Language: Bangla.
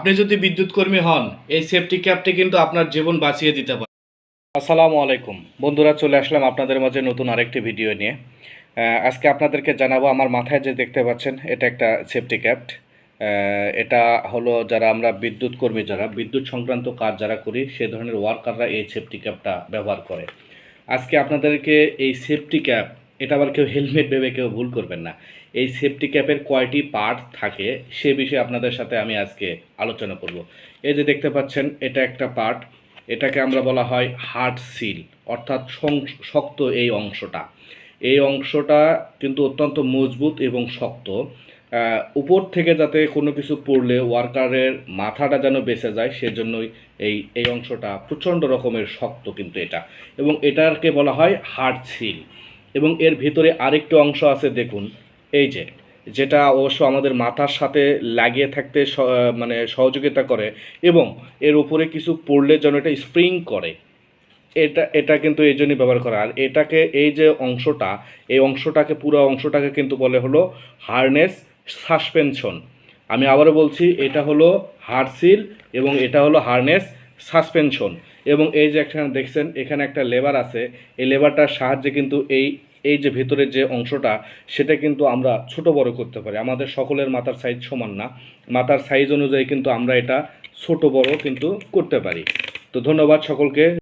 আপনি যদি বিদ্যুৎ কর্মী হন, এই সেফটি ক্যাপটি কিন্তু আপনার জীবন বাঁচিয়ে দিতে পারে। আসসালামু আলাইকুম। বন্ধুরা, চলে আসলাম আপনাদের মাঝে নতুন আরেকটি ভিডিও নিয়ে। আজকে আপনাদেরকে জানাব, আমার মাথায় যে দেখতে পাচ্ছেন, এটা একটা সেফটি ক্যাপ এটা হলো যারা আমরা বিদ্যুৎ কর্মী যারা, বিদ্যুৎ সংক্রান্ত কাজ যারা করি, সে ধরনের ওয়ার্কাররা এই সেফটি ক্যাপটা ব্যবহার করে। আজকে আপনাদেরকে এই সেফটি ক্যাপ এটা আবার কেউ হেলমেট ভেবে কেউ ভুল করবেন না। এই সেফটি ক্যাপের কয়টি পার্ট থাকে সে বিষয়ে আপনাদের সাথে আমি আজকে আলোচনা করব। এই যে দেখতে পাচ্ছেন, এটা একটা পার্ট এটাকে আমরা বলা হয় হার্ড সিল অর্থাৎ শক্ত এই অংশটা। এই অংশটা কিন্তু অত্যন্ত মজবুত এবং শক্ত। উপর থেকে যাতে কোনো কিছু পড়লে ওয়ার্কারের মাথাটা যেন বেঁচে যায়, সেজন্যই এই এই অংশটা প্রচণ্ড রকমের শক্ত কিন্তু এটা। এবং এটাকে বলা হয় হার্ড সিল এবং এর ভিতরে আরেকটি অংশ আছে, দেখুন, এই যে, যেটা অবশ্য আমাদের মাথার সাথে লাগিয়ে থাকতে মানে সহযোগিতা করে এবং এর উপরে কিছু পড়লে যেন এটা স্প্রিং করে। এটা এটা কিন্তু এই জন্যই ব্যবহার করা। আর এটাকে, এই যে অংশটা, এই অংশটাকে, পুরো অংশটাকে কিন্তু বলে হলো হার্নেস সাসপেনশন। আমি আবারও বলছি, এটা হলো হার্ডসিল এবং এটা হলো হার্নেস সাসপেনশন। এবং এই যে একটা দেখছেন, এখানে একটা লেবার আছে। এই লেবারটার সাহায্যে কিন্তু এই এই যে ভেতরের যে অংশটা, সেটা কিন্তু আমরা ছোট বড় করতে পারি। আমাদের সকলের মাথার সাইজ সমান না। মাথার সাইজ অনুযায়ী কিন্তু আমরা এটা ছোট বড় কিন্তু করতে পারি। তো ধন্যবাদ সকলকে।